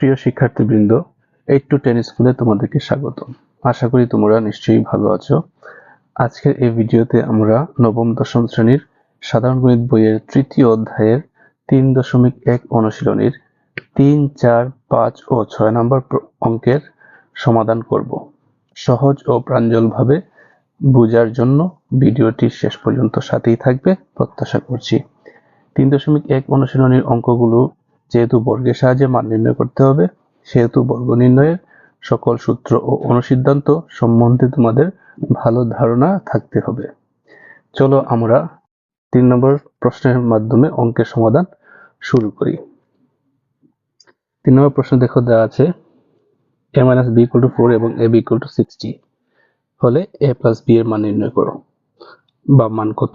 প্রিয় শিক্ষার্থীবৃন্দ eight two ten স্কুলে তোমাদেরকে স্বাগত আশা করি তোমরা নিশ্চয়ই ভালো আছো। আজকের এই ভিডিওতে আমরা নবম দশম শ্রেণির সাধারণ গণিত বইয়ের তৃতীয় অধ্যায়ের তিন দশমিক এক অনুশীলনীর তিন, চার, পাঁচ ও ছয় নম্বর অঙ্কের সমাধান করব। সহজ ও প্রাঞ্জলভাবে বোঝার জন্য ভিডিওটি শেষ পর্যন্ত সাথেই থাকবে। প্রত্যাশা করছি। তিন দশমিক এক অনুশীলনীর অঙ্কগুলো যেহেতু বর্গের সাহায্যে মান নির্ণয় করতে হবে, সেহেতু বর্গ নির্ণয়ের সকল সূত্র ও অনুসিদ্ধান্ত সম্বন্ধে তোমাদের ভালো ধারণা থাকতে হবে। চলো আমরা তিন নম্বর প্রশ্নের মাধ্যমে অঙ্কের সমাধান শুরু করি। তিন নম্বর প্রশ্ন দেখো, দেওয়া আছে A minus B equal to four এবং A B equal to sixty হলে এ প্লাস বি এর মান নির্ণয় করো, বা মান কত।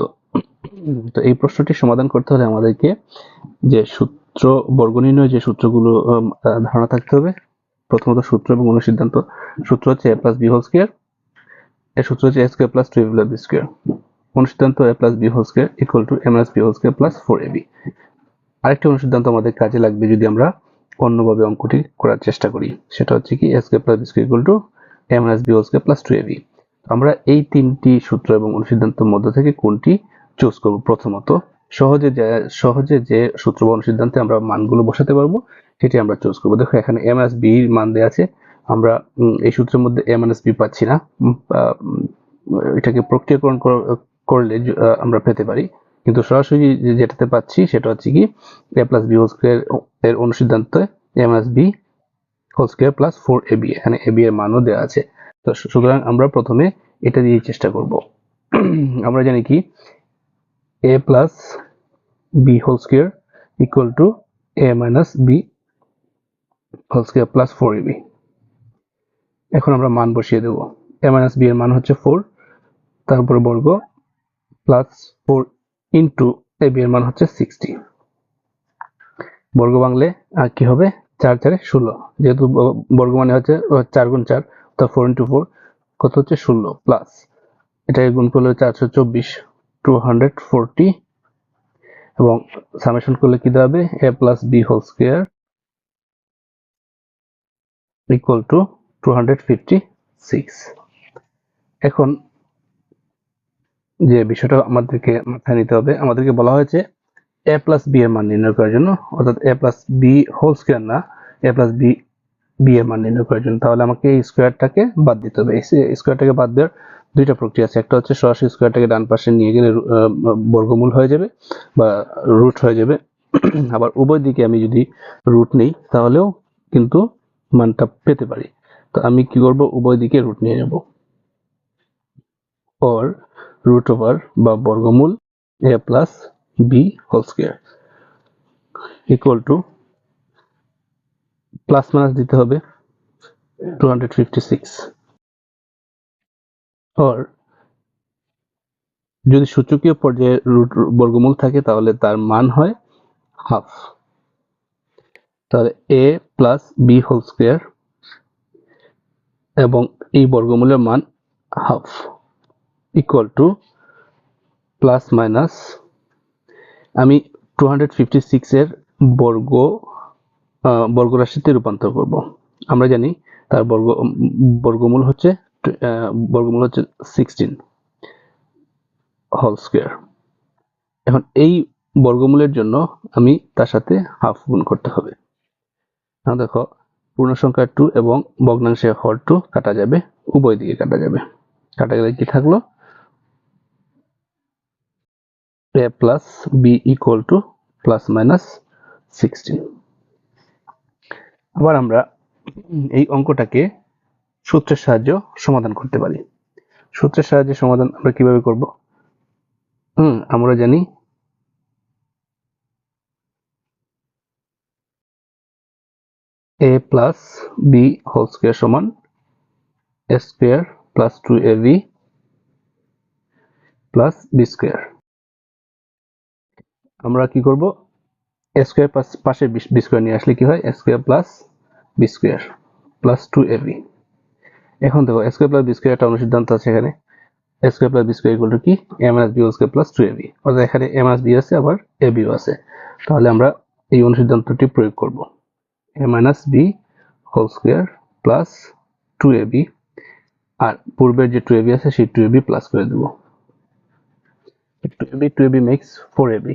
তো এই প্রশ্নটি সমাধান করতে হলে আমাদেরকে যে সূত্র বর্গ নির্ণয় যে সূত্রগুলো ধারণা থাকতে হবে। প্রথমত সূত্র এবং অনুসিদ্ধান্ত। সূত্র হচ্ছে A plus B whole square. এর সূত্র হচ্ছে A square plus two plus B square. অনুসিদ্ধান্ত A plus B whole square equal to M S B whole square plus four A B. আরেকটি অনুসিদ্ধান্ত আমাদের কাজে লাগবে যদি আমরা অন্যভাবে অঙ্কটি করার চেষ্টা করি। সেটা হচ্ছে কি, A square plus B square equal to M S B whole square plus two A B. আমরা এই তিনটি সূত্র এবং অনুসিদ্ধান্তের মধ্যে থেকে কোনটি চুজ করব প্রথমত? সহজে সহজে যে সূত্র বা অনুসিদ্ধান্তে আমরা মানগুলো বসাতে পারব, সেটি আমরা চুজ করব। দেখো, এখানে এম এস বি মান দেওয়া আছে। আমরা এই সূত্রের মধ্যে এম এস বি পাচ্ছি না। এটাকে প্রক্রিয়াকরণ করলে আমরা পেতে পারি। কিন্তু সরাসরি যেটাতে পাচ্ছি, সেটা হচ্ছে কি A plus B whole square এর অনুসিদ্ধান্তে M S B whole square plus four A B এখানে এ বি এর মানও দেওয়া আছে। তো সুতরাং আমরা প্রথমে এটা দিয়ে চেষ্টা করব। আমরা জানি কি এ plus b whole square equal to a minus b whole square plus 4ab এখন আমরা মান বসিয়ে দেব। a minus b এর মান হচ্ছে 4 তারপরে বর্গ প্লাস 4 ইন্টু a b এর মান হচ্ছে 60 বর্গ বাংলে আর কি হবে? চার চারে ষোলো। যেহেতু বর্গ মানে হচ্ছে চার গুণ চার অর্থাৎ ফোর ইন্টু ফোর কত হচ্ছে? ষোলো প্লাস এটাকে গুণ করলে চারশো চব্বিশ টু হান্ড্রেড ফোরটি এবং সামেশন করলে কি দাঁড়াবে A plus B whole square equal to এখন যে বিষয়টা আমাদেরকে মাথায় নিতে হবে, আমাদেরকে বলা হয়েছে এ প্লাস বি এর মান নির্ণয় করার জন্য, অর্থাৎ A plus B whole square না এ প্লাস বি বি এর মান নির্ণয় করার জন্য। তাহলে আমাকে এই স্কোয়ারটাকে বাদ দিতে হবে। এই স্কোয়ারটাকে বাদ দেওয়ার দুইটা প্রক্রিয়া আছে। একটা হচ্ছে সরাসরি স্কোয়ারটাকে ডান পাশে নিয়ে গেলে বর্গমূল হয়ে যাবে বা রুট হয়ে যাবে। আবার উভয় দিকে আমি যদি রুট নেই, তাহলেও কিন্তু মানটা পেতে পারি। তো আমি কি করব? উভয় দিকে রুট নিয়ে নেব। অর রুট ওভার বা বর্গমূল A plus B whole square equal to plus minus দিতে হবে two hundred fifty six or যদি সূচকীয় পর্যায়ে রুট বর্গমূল থাকে, তাহলে তার মান হয় হাফ। তাহলে A plus B whole square এবং এই বর্গমূলের মান half equal to plus minus, আমি টু হান্ড্রেড ফিফটি সিক্সের বর্গ বর্গরাশিতে রূপান্তর করব। আমরা জানি তার বর্গ, বর্গমূল হচ্ছে বর্গমূল হচ্ছে সিক্সটিন হোল স্কোয়ার এখন এই বর্গমূলের জন্য আমি তার সাথে হাফ গুণ করতে হবে। এখন দেখো পূর্ণ সংখ্যা টু এবং ভগ্নাংশে হর টু কাটা যাবে, উভয় দিকে কাটা যাবে। কাটা গেলে কি থাকল? A plus B equal to plus minus sixteen আবার আমরা এই অঙ্কটাকে সূত্রের সাহায্য সমাধান করতে পারি। সূত্রের সাহায্যে সমাধান আমরা কীভাবে করব? হুম, আমরা জানি। A plus B whole square সমান A square plus two A B plus B square আমরা কি করব? এ স্কোয়ার পাশে বি স্কোয়ার নিয়ে আসলে কি হয়? A square plus B square plus two A B এখন দেখো স্কোয়ার প্লাস বি স্কোয়ার একটা অনুসিদ্ধান্ত আছে এখানে। Square plus B square equal কি? M S B square plus two A B অর্থাৎ এখানে এম এস বি আছে, আবার এ বিও আছে। তাহলে আমরা এই অনুসিদ্ধান্তটি প্রয়োগ করব। A minus B whole square plus two A B আর পূর্বের যে টু এ বি আছে, সেই টু এ বি প্লাস করে দেবো। Two A B two A B makes four A B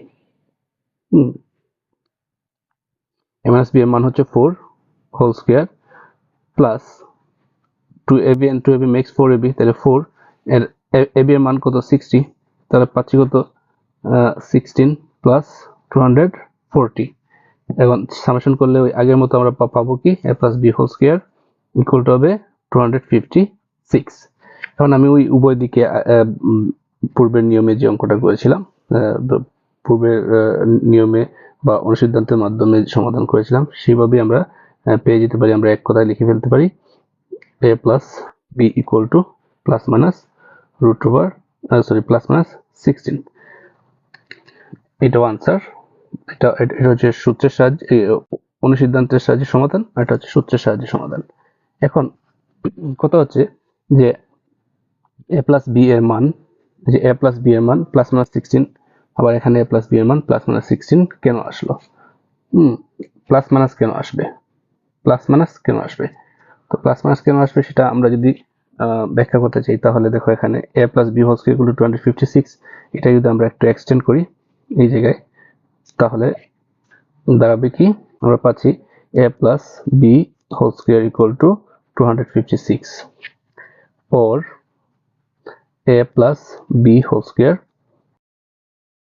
A minus B এর মান হচ্ছে four whole square plus two A B and two A B makes four A B তাহলে four এর এ b এর মান কত? সিক্সটি তাহলে পাচ্ছি কত? Sixteen plus two hundred forty এখন সামেশন করলে ওই আগের মতো আমরা পাবো কি? A plus B whole square equal to হবে টু হান্ড্রেড ফিফটি সিক্স এখন আমি ওই উভয় দিকে পূর্বের নিয়মে যে অঙ্কটা করেছিলাম পূর্বের নিয়মে বা অনুসিদ্ধান্তের মাধ্যমে সমাধান করেছিলাম, সেইভাবেই আমরা পেয়ে যেতে পারি, আমরা এক কথায় লিখে ফেলতে পারি। A plus B equal to plus minus root over sorry plus minus sixteen এটাও আনসার এটা এটা হচ্ছে সূত্রের সাহায্যে অনুসিদ্ধান্তের সাহায্যে সমাধান, আর এটা হচ্ছে সূত্রের সাহায্যে সমাধান। এখন, কথা হচ্ছে যে এ প্লাস বি এর মান, যে এ প্লাস বি এর মান প্লাস মাইনাস সিক্সটিন আবার এখানে এ প্লাস বি এর মান প্লাস মাইনাস সিক্সটিন কেন আসলো? হুম প্লাস মাইনাস কেন আসবে? প্লাস মাইনাস কেন আসবে? তো প্লাস মাইনাস কেন আসবে সেটা আমরা যদি ব্যাখ্যা করতে চাই, তাহলে দেখো এখানে A plus B whole square equal to twenty fifty six এটা যদি আমরা একটু এক্সটেন্ড করি এই জায়গায়, তাহলে দাঁড়াবে কি? আমরা পাচ্ছি A plus B whole square equal to two hundred fifty six or A plus B whole square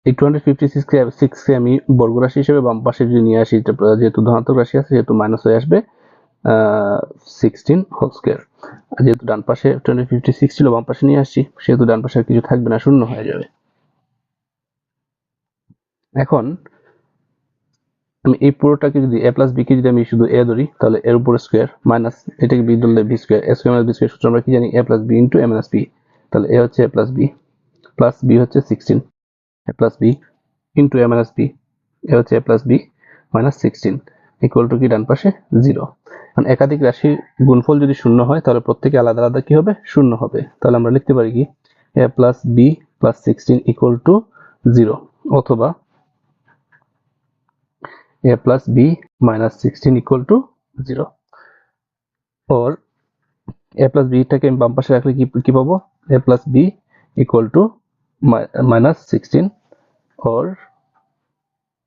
এই টু হান্ড্রেড ফিফটি সিক্সকে সিক্সকে আমি বর্গ রাশি হিসেবে বাম পাশে যদি নিয়ে আসি, যেহেতু ধনাত্মক রাশি আছে, সেহেতু মাইনাস হয়ে আসবে। সিক্সটিন হোল স্কোয়ার যেহেতু ডান পাশে টোয়েন্টি ফিফটি সিক্স ছিল, বাম পাশে নিয়ে আসছি, সেহেতু ডান পাশে কিছু থাকবে না, শূন্য হয়ে যাবে। এখন আমি এই পুরোটাকে যদি এ প্লাস বি কে যদি আমি শুধু এ ধরি, তাহলে এর উপরে স্কোয়ার মাইনাস এটাকে বি ধরলে B square A square minus B square সূত্র আমরা কি জানি? A plus B into A minus B তাহলে এ হচ্ছে A plus B plus B হচ্ছে sixteen A plus B into A minus B A হচ্ছে A plus B minus sixteen equal to কি, ডান পাশে? জিরো কারণ একাধিক রাশির গুণফল যদি শূন্য হয়, তাহলে প্রত্যেকে আলাদা আলাদা কি হবে? শূন্য হবে। তাহলে আমরা লিখতে পারি কি? A plus B plus sixteen equal to zero অথবা a plus b minus 16 equal to 0 or a plus b টাকে আমি বাম পাশে রাখলে কি কি পাবো? a plus b equal to mi- minus 16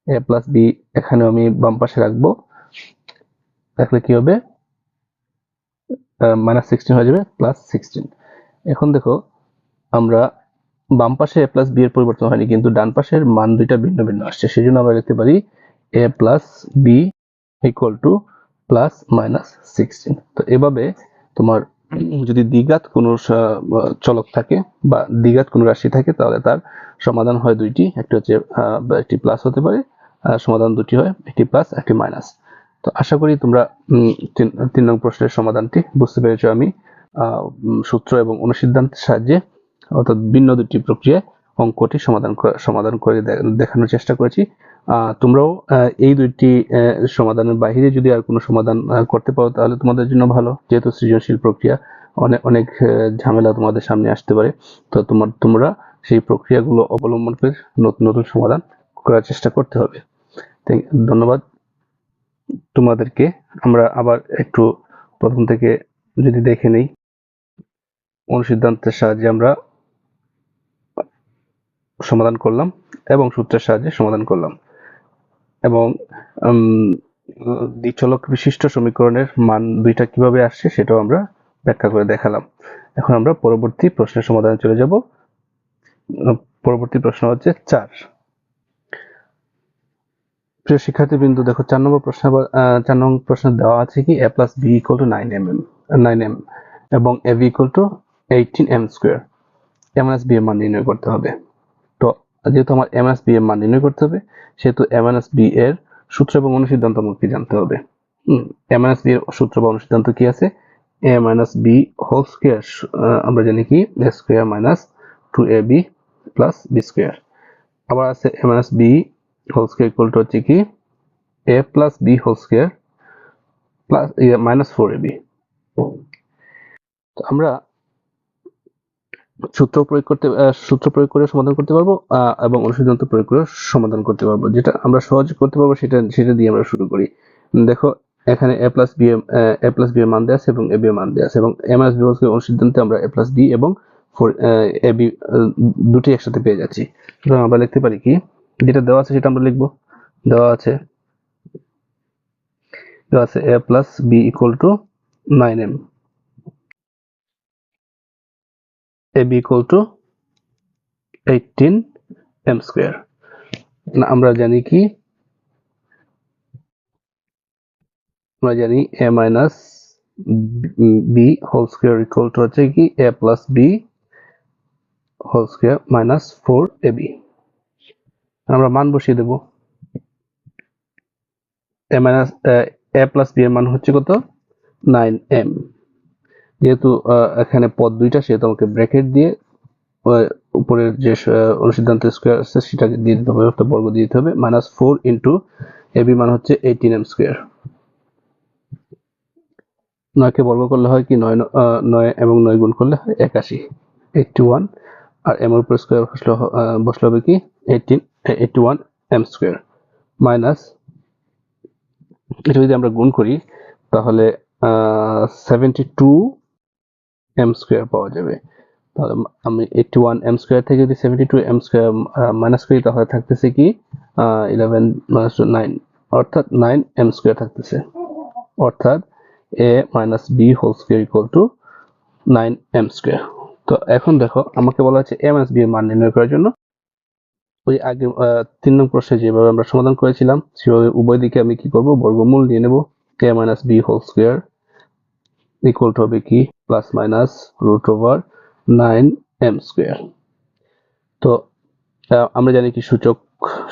or a plus b এখানে আমি বাম পাশে রাখব। রাখলে কি হবে? মাইনাস সিক্সটিন হয়ে যাবে প্লাস সিক্সটিন এখন দেখো, আমরা বাম পাশে এ প্লাস বি এর পরিবর্তন হয়নি, কিন্তু ডান পাশের মান দুইটা ভিন্ন ভিন্ন আসছে। সেই জন্য আমরা লিখতে পারি A plus B equal to plus minus sixteen তো এভাবে তোমার যদি দ্বিঘাত কোনো চলক থাকে বা দ্বিঘাত কোনো রাশি থাকে, তাহলে তার সমাধান হয় দুইটি। একটি হচ্ছে একটি প্লাস হতে পারে সমাধান দুটি হয়, একটি প্লাস একটি মাইনাস তো আশা করি তোমরা তিন নং প্রশ্নের সমাধানটি বুঝতে পেরেছ আমি। সূত্র এবং অনুসিদ্ধান্তের সাহায্যে, অর্থাৎ ভিন্ন দুটি প্রক্রিয়ায় অঙ্কটি সমাধান সমাধান করে দেখানোর চেষ্টা করেছি। তোমরাও এই দুইটি সমাধানের বাইরে যদি আর কোনো সমাধান করতে পারো তাহলে তোমাদের জন্য ভালো, যেহেতু সৃজনশীল প্রক্রিয়া অনেক অনেক ঝামেলা তোমাদের সামনে আসতে পারে। তো তোমার, তোমরা সেই প্রক্রিয়াগুলো অবলম্বন করে নতুন নতুন সমাধান করার চেষ্টা করতে হবে। ধন্যবাদ তোমাদেরকে। আমরা আবার একটু প্রথম থেকে যদি দেখে নেই, অনুসিদ্ধান্তের সাহায্যে আমরা সমাধান করলাম এবং সূত্রের সাহায্যে সমাধান করলাম। এবং দ্বিচলক বিশিষ্ট সমীকরণের মান দুইটা কীভাবে আসছে সেটাও আমরা ব্যাখ্যা করে দেখালাম। এখন আমরা পরবর্তী প্রশ্নের সমাধানে চলে যাব। পরবর্তী প্রশ্ন হচ্ছে চার। প্রিয় শিক্ষার্থীবৃন্দ, দেখো, চার নম্বর প্রশ্ন চার নম্বর প্রশ্ন দেওয়া আছে কি? A plus B equal to nine M M nine M এবং A B equal to eighteen M square M S B এর মান নির্ণয় করতে হবে। তো, যেহেতু আমার এম এস বি এর মান নির্ণয় করতে হবে, সেহেতু এম এস বি এর সূত্র এবং অনুসিদ্ধান্ত আমাকে জানতে হবে। এম এস বি এর সূত্র বা অনুসিদ্ধান্ত কি আছে? A minus B whole square আমরা জানি কি? A square minus two A B plus B square আবার আছে A minus B whole square equal to হচ্ছে কি? A plus B whole square plus minus four A B আমরা সূত্র প্রয়োগ করতে সূত্র প্রয়োগ করে সমাধান করতে পারব এবং অনুসিদ্ধান্ত প্রয়োগ করে সমাধান করতে পারব। যেটা আমরা সহজ করতে পারব সেটা সেটা দিয়ে আমরা শুরু করি। দেখো, এখানে A plus B A plus B এর মান দেওয়া আছে এবং এ বি এর মান দেওয়া আছে এবং এ মাইনাস বি হোলকে অনুসিদ্ধান্তে আমরা এ প্লাস বি এবং ফোর এ বি দুটি একসাথে পেয়ে যাচ্ছি। সুতরাং আমরা লিখতে পারি কি? যেটা দেওয়া আছে সেটা আমরা লিখব। দেওয়া আছে দেওয়া আছে A plus B equal to nine M A B equal to eighteen M square আমরা জানি কি? আমরা জানি A minus B whole square equal to হচ্ছে কি? A plus B whole square minus four A B আমরা মান বসিয়ে দেব। A minus A plus B এর মান হচ্ছে কত? নাইন এম যেহেতু এখানে পদ দুইটা, সেহেতু আমাকে ব্র্যাকেট দিয়ে উপরের যে অনুসিদ্ধান্ত স্কোয়ার আছে, সেটাকে দিয়ে দিতে হবে, অর্থাৎ বর্গ দিয়ে দিতে হবে। Minus four into A B মান হচ্ছে এইটিন এম স্কোয়ার নয়কে বর্গ করলে হয় কি? নয় নয় এবং নয় গুণ করলে হয় একাশি। এইটটি ওয়ান আর এম এর উপর স্কোয়ার বসলে বসলে হবে কি? Eighteen eighty one m square এটা যদি আমরা গুণ করি, তাহলে সেভেন্টি টু এম পাওয়া যাবে। তাহলে আমি এম থেকে যদি এম করি, তাহলে থাকতেছে কি? ইলেভেন মাইনাস নাইন অর্থাৎ নাইন এম স্কোয়ার থাকতেছে। অর্থাৎ a minus b whole square to nine m square তো এখন দেখো, আমাকে বলা হচ্ছে এ মাইনাস বি এর মান নির্ণয় করার জন্য। ওই আগে তিন নং প্রশ্নে যেভাবে আমরা সমাধান করেছিলাম, সেভাবে উভয় দিকে আমি কি করব? বর্গমূল নিয়ে নেব। A minus b whole square equal to হবে কি? Plus minus root over nine m square তো আমরা জানি কি সূচক,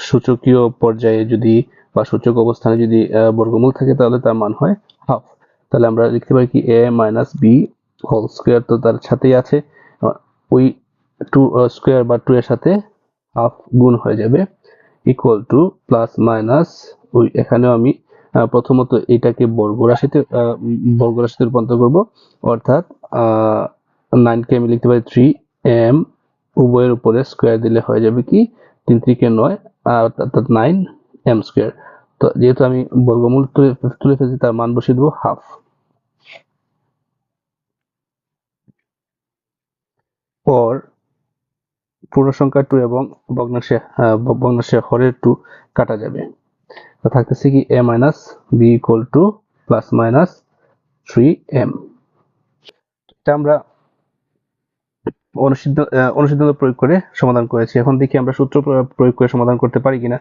সূচকীয় পর্যায়ে যদি বা সূচক অবস্থানে যদি বর্গমূল থাকে তাহলে তার মান হয় হাফ তাহলে আমরা লিখতে পারি কি a minus b whole square তো তার সাথেই আছে। ওই টু স্কোয়ার বা টু এর সাথে হাফ গুণ হয়ে যাবে ইকুয়াল টু প্লাস মাইনাস ওই এখানেও আমি প্রথমত এটাকে বর্গ রাশিতে বর্গ রাশিতে রূপান্তর করব। অর্থাৎ নাইনকে আমি লিখতে পারি থ্রি এম উভয়ের উপরে স্কোয়ার দিলে হয়ে যাবে কি? তিন ত্রিকে নয় অর্থাৎ নাইন এম স্কোয়ার তো যেহেতু আমি বর্গমূল তুলে তুলে ফেলছি, তার মান বসিয়ে দেবো হাফ পর পূর্ণ সংখ্যা টু এবং ভগ্নাংশে ভগ্নাংশে হরের টু কাটা যাবে। থাকতেছে কি a minus b equal to plus minus three m এটা আমরা অনুসিদ্ধান্ত প্রয়োগ করে সমাধান করেছি। এখন দেখি আমরা সূত্র প্রয়োগ করে সমাধান করতে পারি কিনা।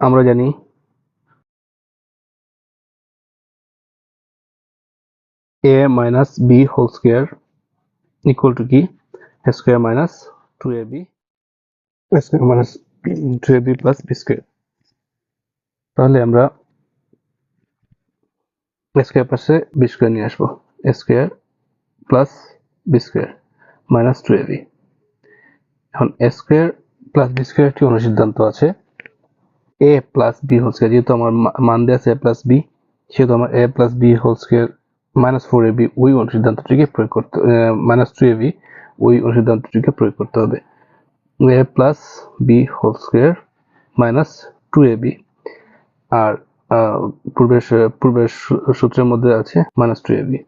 আমরা জানি a minus b whole square equal to কি? Square minus two a b? Minus two a তাহলে আমরা স্কোয়ার পাশে বি স্কোয়ার নিয়ে আসব। Square plus b square minus two a b এখন স্কোয়ার প্লাস বি স্কোয়ার একটি অনুসিদ্ধান্ত আছে। A plus b whole square যেহেতু আমার মান দেওয়া আছে এ প্লাস বি সেহেতু আমার a plus b whole square minus four a b ওই অনুসিদ্ধান্তটিকে প্রয়োগ করতে মাইনাস টু এ বি ওই অনুসিদ্ধান্তটিকে প্রয়োগ করতে হবে। A plus b whole square minus two a b আর পূর্বের পূর্বের সূত্রের মধ্যে আছে minus two a b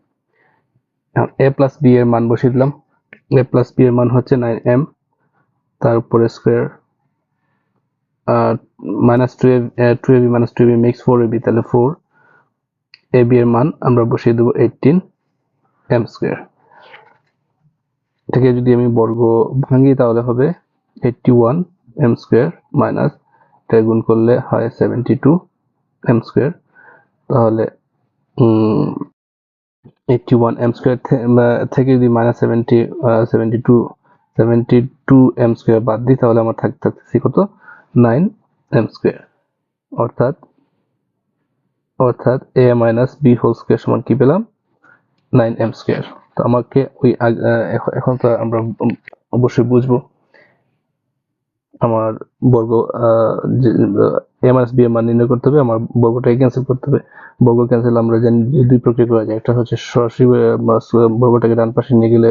a plus b এর মান বসিয়ে দিলাম। এ প্লাস বি এর মান হচ্ছে নাইন এম তার উপরে square minus two a two a b minus two a b mix four a b তাহলে ফোর এ বি এর মান আমরা বসিয়ে দেবো এইটিন এম স্কোয়ার এটাকে যদি আমি বর্গ ভাঙি তাহলে হবে eighty one m square minus এটা গুণ করলে হয় সেভেন্টি টু এম স্কোয়ার তাহলে এইটটি ওয়ান এম স্কোয়ার থেকে যদি minus seventy seventy two seventy two m square বাদ দিই, তাহলে আমার থাকতে থাকতেছি কত? নাইন এম স্কোয়ার অর্থাৎ অর্থাৎ a minus b whole square সমান কি পেলাম? নাইন এম স্কোয়ার তো আমাকে ওই এখন- তো আমরা অবশ্যই বুঝব। আমার বর্গ এ মাইনাস বি এর মান নির্ণয় করতে হবে, আমার বর্গটাকে ক্যান্সেল করতে হবে। বর্গ ক্যান্সেল আমরা জানি যে দুই প্রক্রিয়া করা যায়, একটা হচ্ছে সরাসরি বর্গটাকে ডান পাশে নিয়ে গেলে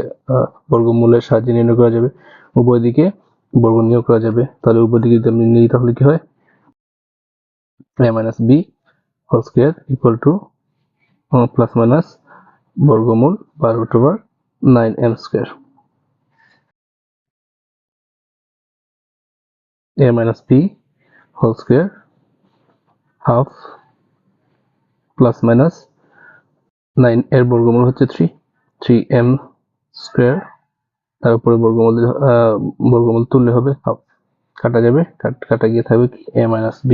বর্গমূলের সাহায্যে নির্ণয় করা যাবে। উভয় দিকে বর্গ নিয়োগ করা যাবে। তাহলে উভয় দিকে যদি আমি নিই, তাহলে কি হয়? A minus b whole square equal to plus minus বর্গমূল বা root over nine m square. a minus b whole square half plus minus 9 এর বর্গমূল হচ্ছে 3 3m স্কয়ার তার উপরে বর্গমূল বর্গমূল তুললে হবে হাফ কাটা যাবে কাট- গিয়ে থাকবে কি? a minus b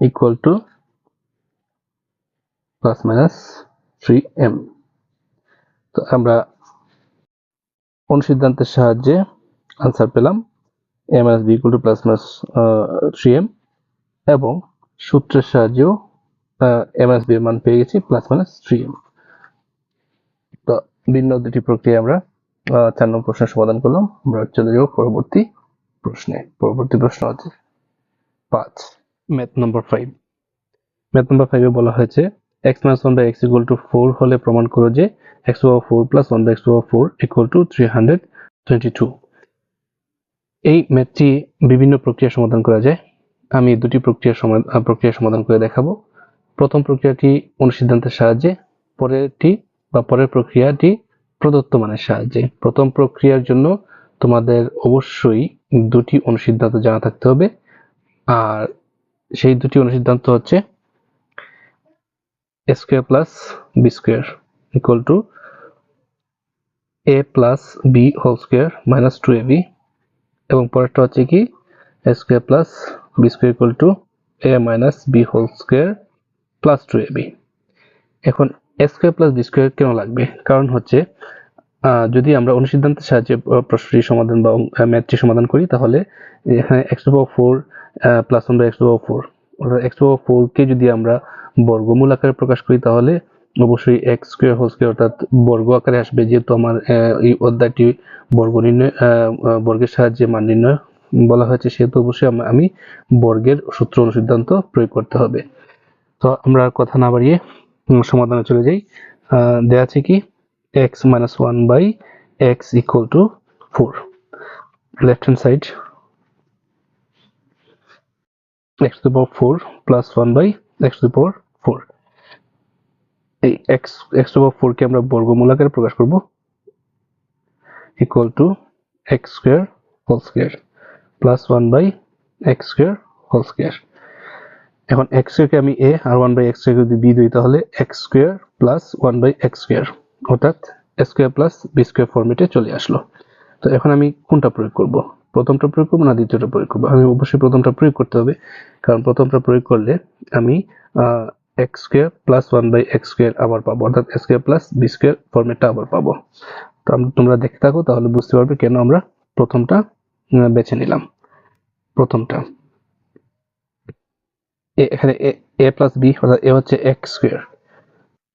equal to plus minus 3m তো আমরা অনুসিদ্ধান্তের সাহায্যে আনসার পেলাম? A minus b equal to plus minus ah, 3m এবং সূত্রের সাহায্যেও a minus b এর মান পেয়ে গেছি প্লাস মাইনাস 3m তো ভিন্ন দুটি প্রক্রিয়া আমরা আহ, চার নম্বর প্রশ্নের সমাধান করলাম। আমরা চলে যাব পরবর্তী প্রশ্নে। পরবর্তী প্রশ্ন আছে পাঁচ math number five math number ফাইভে বলা হয়েছে x minus one by x equal to four হলে প্রমাণ করো যে plus one by x over four equal to three hundred twenty two এই ম্যাথটি বিভিন্ন প্রক্রিয়া সমাধান করা যায়। আমি দুটি প্রক্রিয়া প্রক্রিয়া সমাধান করে দেখাবো। প্রথম প্রক্রিয়াটি অনুসিদ্ধান্তের সাহায্যে, পরেরটি বা পরের প্রক্রিয়াটি প্রদত্ত মানের সাহায্যে। প্রথম প্রক্রিয়ার জন্য তোমাদের অবশ্যই দুটি অনুসিদ্ধান্ত জানা থাকতে হবে। আর সেই দুটি অনুসিদ্ধান্ত হচ্ছে plus b square equal to a plus b whole square minus two a b এবং পরেরটা হচ্ছে কি plus b square equal to a minus b whole square plus two a b এখন a square plus b square কেন লাগবে? কারণ হচ্ছে যদি আমরা অনুসিদ্ধান্তের সাহায্যে প্রশ্নটি সমাধান বা ম্যাথটি সমাধান করি, তাহলে এখানে x two power four plus one by x two power four x power ফোরকে যদি আমরা বর্গমূল আকারে প্রকাশ করি, তাহলে অবশ্যই এক্স স্কোয়ার হোল স্কোয়ার অর্থাৎ বর্গ আকারে আসবে, যেহেতু আমার এই অধ্যায়টি বর্গ নির্ণয় বর্গের সাহায্যে মান নির্ণয় বলা হয়েছে, সেহেতু অবশ্যই আমি বর্গের সূত্র অনুসিদ্ধান্ত প্রয়োগ করতে হবে। তো আমরা কথা না বাড়িয়ে সমাধানে চলে যাই। দেয়া আছে কি? X minus one by x equal to four left hand side x two power four plus one by x two power four এই এক্স এক্স টু পাওয়ার ফোরকে আমরা বর্গমূল আকারে প্রকাশ করব equal to x square whole square plus one by x square whole square এখন x স্কোয়ারকে আমি এ আর ওয়ান বাই এক্স স্কোয়ার যদি বি দিই তাহলে x square plus one by x square অর্থাৎ স্কোয়ার প্লাস বি স্কোয়ার ফর্মেটে চলে আসলো। তো এখন আমি কোনটা প্রয়োগ করব? প্রথমটা প্রয়োগ করব না, দ্বিতীয়টা প্রয়োগ করব? আমি অবশ্যই প্রথমটা প্রয়োগ করতে হবে, কারণ প্রথমটা প্রয়োগ করলে আমি x square plus one by x square আবার পাবো, অর্থাৎ x square plus b square ফর্মেটটা আবার পাবো। তো তোমরা দেখতে থাকো, তাহলে বুঝতে পারবে কেন আমরা প্রথমটা বেছে নিলাম। প্রথমটা। এখানে এ প্লাস বি অর্থাৎ এ হচ্ছে এক্স স্কোয়ার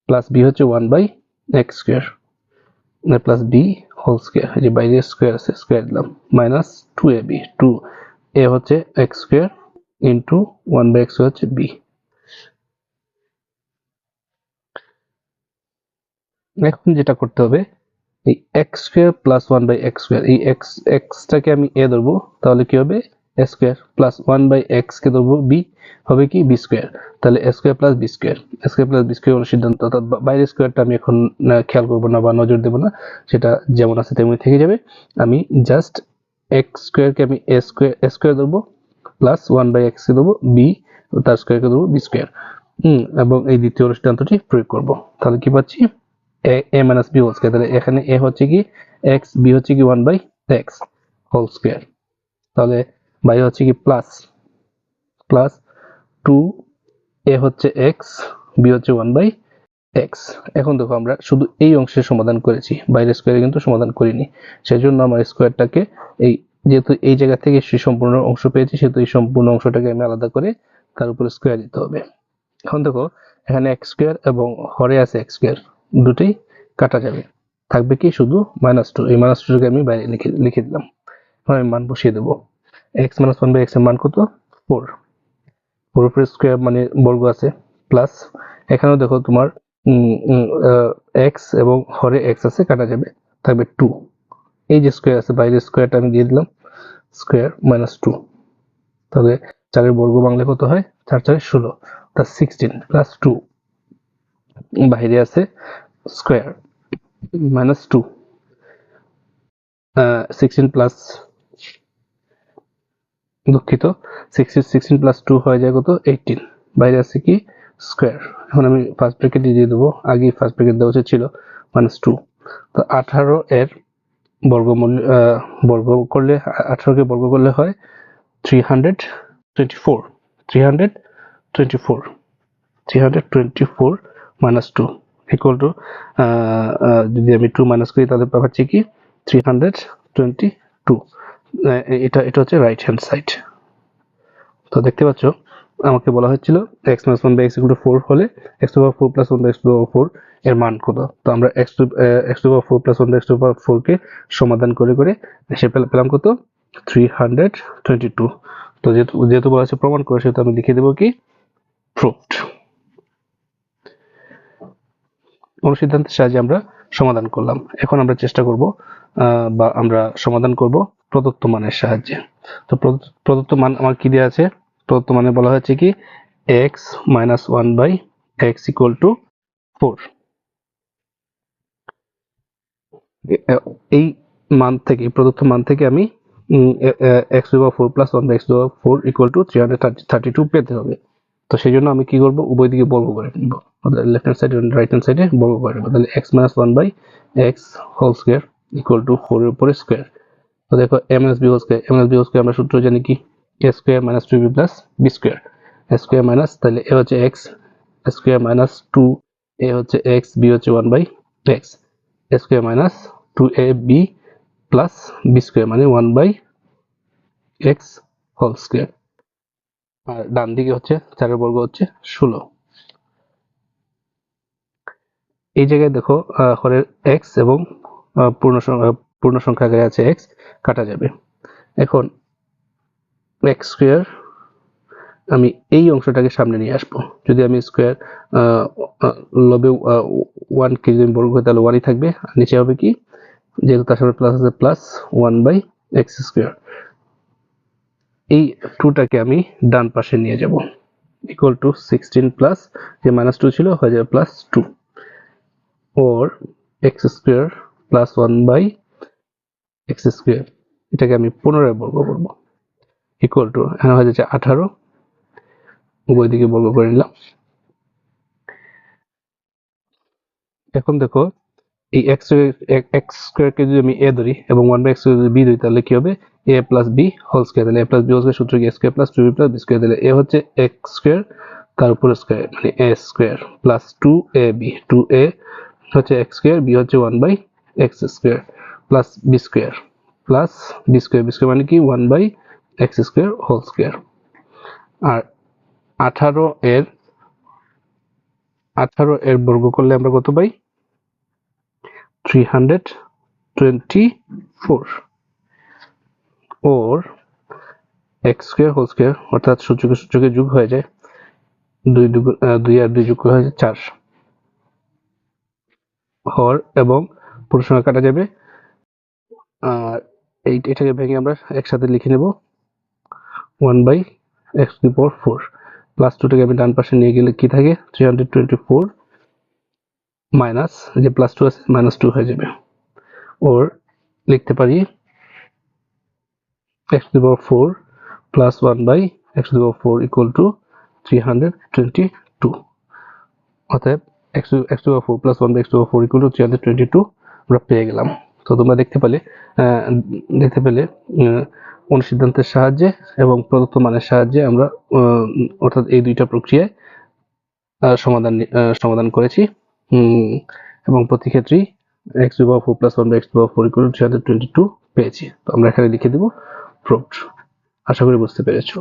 প্লাস বি হচ্ছে one by x square plus b whole square এই যে বাইরে স্কোয়ার আছে স্কোয়ার দিলাম minus two a b two a হচ্ছে x square into one by x হচ্ছে বি এখন যেটা করতে হবে, এই x square plus one by x square এই এক্স এক্সটাকে আমি এ ধরবো, তাহলে কি হবে? Square plus one by x কে ধরবো বি, হবে কি বি স্কোয়ার। তাহলে square plus b square. Square plus b square সিদ্ধান্ত। অর্থাৎ বাইরের স্কোয়ারটা আমি এখন খেয়াল করব না বা নজর দেবো না। সেটা যেমন আছে তেমনি থেকে যাবে। আমি জাস্ট এক্স স্কোয়ারকে আমি স্কোয়ার স্কোয়ার ধরবো প্লাস ওয়ান বাই এক্স কে দেবো বি তার স্কোয়ারকে দেবো বি স্কোয়ার হম, এবং এই দ্বিতীয় সিদ্ধান্তটি প্রয়োগ করব। তাহলে কি পাচ্ছি? A minus b whole square তাহলে এখানে এ হচ্ছে কি? এক্স বি হচ্ছে কি one by x whole square তাহলে বাই হচ্ছে কি প্লাস প্লাস টু এ হচ্ছে এক্স বি হচ্ছে ওয়ান বাই এক্স এখন দেখো আমরা শুধু এই অংশের সমাধান করেছি, বাইরের স্কোয়ারে কিন্তু সমাধান করিনি। সেই জন্য আমার স্কোয়ারটাকে এই যেহেতু এই জায়গা থেকে সেই সম্পূর্ণ অংশ পেয়েছি, সেহেতু এই সম্পূর্ণ অংশটাকে আমি আলাদা করে তার উপরে স্কোয়ার দিতে হবে। এখন দেখো, এখানে এক্স স্কোয়ার এবং হরে আছে এক্স স্কোয়ার দুটোই কাটা যাবে। থাকবে কি শুধু মাইনাস টু এই মাইনাস টুটাকে আমি বাইরে লিখে লিখে দিলাম। এখন আমি মান বসিয়ে দেবো। এক্স মাইনাস ওয়ান বাই এক্সের মান কত? ফোর। ফোর উপরে স্কোয়ার মানে বর্গ আছে প্লাস এখানেও দেখো তোমার এক্স এবং হরে এক্স আছে, কাটা যাবে, থাকবে টু এই যে স্কোয়ার আছে বাইরের স্কোয়ারটা আমি দিয়ে দিলাম স্কোয়ার মাইনাস টু তাহলে চারের বর্গ বাংলা কত হয়? চার, চারে ষোলো। তা সিক্সটিন প্লাস টু বাইরে আছে square minus two sixteen plus দুঃখিত। সিক্সটিন সিক্সটিন প্লাস টু হয়ে যায় কত? এইটিন বাইরে আছে কি? স্কোয়ার এখন আমি ফার্স্ট ব্র্যাকেট দিয়ে দেবো। আগে ফার্স্ট ব্র্যাকেট দেওয়া উচিত ছিল মাইনাস টু তো আঠারো এর বর্গমূল বর্গ করলে আঠারোকে বর্গ করলে হয় three hundred twenty four three hundred twenty four three hundred twenty four minus two equal to যদি আমি টু মাইনাস করি তাহলে পাচ্ছি কি? থ্রি হান্ড্রেড টোয়েন্টি টু এটা এটা হচ্ছে রাইট হ্যান্ড সাইড তো দেখতে পাচ্ছ, আমাকে বলা হয়েছিল x minus one by x equal four হলে x two four plus one by x two four এর মান কত? তো আমরা x two x two four plus one by x two power ফোরকে সমাধান করে করে সে পেলাম কত? থ্রি হান্ড্রেড টোয়েন্টি টু তো যেহেতু যেহেতু বলা হচ্ছে প্রমাণ করে, সেহেতু আমি লিখে দেবো কি? প্রুফড অনুসিদ্ধান্তের সাহায্যে আমরা সমাধান করলাম। এখন আমরা চেষ্টা করব বা আমরা সমাধান করব প্রদত্ত মানের সাহায্যে। তো প্রদত্ত- মান আমার কি দেওয়া আছে? প্রদত্ত মানে বলা হচ্ছে কি x minus one by x equal to four এই মান থেকে, প্রদত্ত মান থেকে আমি x two four plus one by x two four equal to three hundred thirty two পেতে হবে। তো সেই জন্য আমি কি করব? উভয় দিকে বর্গ করে নিব। Left hand side right hand সাইডে বর্গ করে নেব। তাহলে x minus one by x whole square equal to four এর উপরে স্কোয়ার তো দেখো m s b whole square m s b whole square আমরা সূত্র জানি কি? A square minus two b plus b square a square minus তাহলে এ হচ্ছে x square minus two a হচ্ছে এক্স বি হচ্ছে one by x square minus two a b plus b square মানে one by x whole square আর ডান দিকে হচ্ছে, চারের বর্গ হচ্ছে ষোলো। এই জায়গায় দেখো হরের এক্স এবং পূর্ণ সংখ্যা পূর্ণ সংখ্যা আছে এক্স কাটা যাবে। এখন এক্স স্কোয়ার আমি এই অংশটাকে সামনে নিয়ে আসব। যদি আমি স্কোয়ার লবে ওয়ান কে যদি আমি বর্গ করি, তাহলে ওয়ানই থাকবে। আর নিচে হবে কি? যেহেতু তার সামনে প্লাস আছে plus one by x square এই টুটাকে আমি ডান পাশে নিয়ে যাব। ইকুয়াল টু সিক্সটিন প্লাস যে মাইনাস টু ছিল, হয়ে যাবে plus two or x square plus one by x square, এটাকে আমি পুনরায় বর্গ করব। ইকুয়াল টু এখানে হয়ে যাচ্ছে আঠারো। উভয় দিকে বর্গ করে নিলাম। এখন দেখো, এই এক্স এক্স স্কোয়ারকে যদি আমি এ ধরি এবং ওয়ান বাই এক্স যদি বি ধরি, তাহলে কি হবে? A plus b whole square তাহলে a plus b whole square সূত্র কি? A square plus two b plus b square তাহলে এ হচ্ছে এক্স স্কোয়ার, তার উপরে স্কোয়ার মানে a square plus two a b two a হচ্ছে এক্স স্কোয়ার বি হচ্ছে one by x square. Plus b square plus b square b square মানে কি? One by x square whole square আর আঠারো এর আঠারো এর বর্গ করলে আমরা কত পাই? থ্রি হান্ড্রেড টোয়েন্টি ফোর ওর এক্স স্কোয়ার হোল স্কোয়ার অর্থাৎ সূচকে সূচকে যোগ হয়ে যায় দুই দুই আর দুই যোগ হয়ে যায় চার। হর এবং পুরো কাটা যাবে আর ভেঙে আমরা একসাথে লিখে নেব। One by x two power four plus টুটাকে আমি ডান পাশে নিয়ে গেলে কি থাকে? Three hundred twenty four minus যে প্লাস টু আছে মাইনাস টু হয়ে যাবে। ওর লিখতে পারি x two power four plus one by x two power four equal to three hundred twenty two অতএব x two x two power four plus one by x two power four equal to three hundred twenty two আমরা পেয়ে গেলাম। তো তোমরা দেখতে পেলে দেখতে পেলে অনুসিদ্ধান্তের সাহায্যে এবং প্রদত্ত মানের সাহায্যে আমরা অর্থাৎ এই দুইটা প্রক্রিয়ায় সমাধান সমাধান করেছি। এবং প্রতি ক্ষেত্রেই x two power four plus one x two power four equal hundred twenty two পেয়েছি। তো আমরা এখানে লিখে দেবো প্রুফড আশা করি বুঝতে পেরেছ।